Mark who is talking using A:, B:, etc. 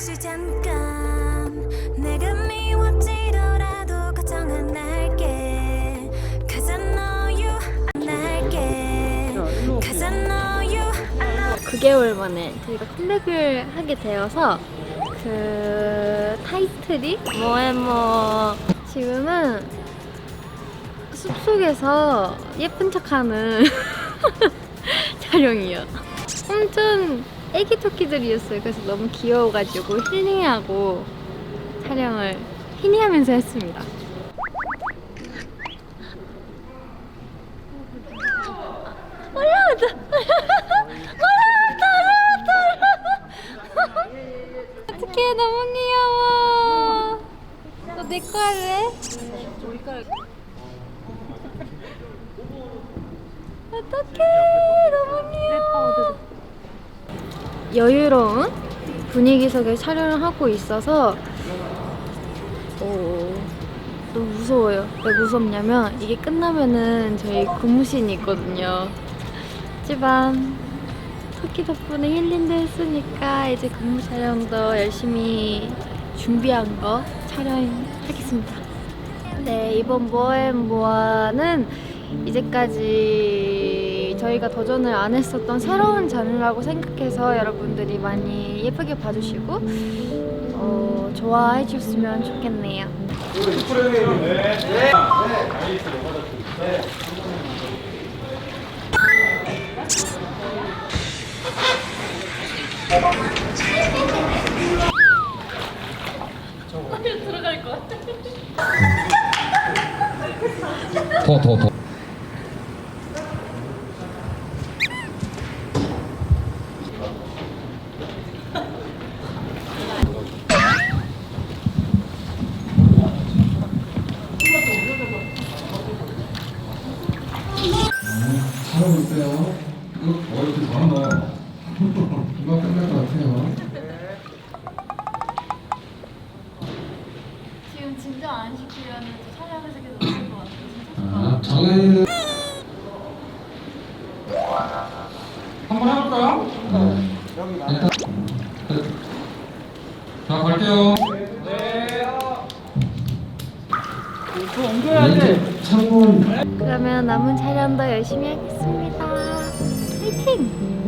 A: 혹시 잠깐 내가 미워지더라도 걱정 안 할게 Cause I know you 안 할게 Cause I know you I know
B: 9개월 만에 저희가 컴백을 하게 되어서 그 타이틀이 뭐에 뭐 지금은 숲속에서 예쁜 척하는 촬영이요. 엄청 애기 토끼들이었어요. 그래서 너무 귀여워가지고 힐링하고 촬영을 힐링하면서 했습니다. 올라왔다! 올라왔다! 올라왔다! 어떡해, 너무 귀여워. 너내거 할래? 어떡해, 너무 귀여워. 여유로운 분위기 속에 촬영을 하고 있어서 오, 너무 무서워요. 왜 무섭냐면 이게 끝나면은 저희 근무신이 있거든요. 하지만 토끼 덕분에 힐링도 했으니까 이제 근무 촬영도 열심히 준비한 거 촬영하겠습니다. 네, 이번 모엠 모아는 이제까지 저희가 도전을 안 했었던 새로운 장르라고 생각해서 여러분들이 많이 예쁘게 봐주시고 어, 좋아해 주셨으면 좋겠네요.
C: 더, 더, 더. 잘하고 있어요. 이거 어, 이렇게 잘한다. 금방 끝날 것 같아요.
B: 지금 진정 안 시키려는 촬영을 하게 될것 같아요.
C: 아, 한번 해볼까요? 네. 일단 자 갈게요.
B: 그러면 남은 촬영도 열심히 하겠습니다. 화이팅!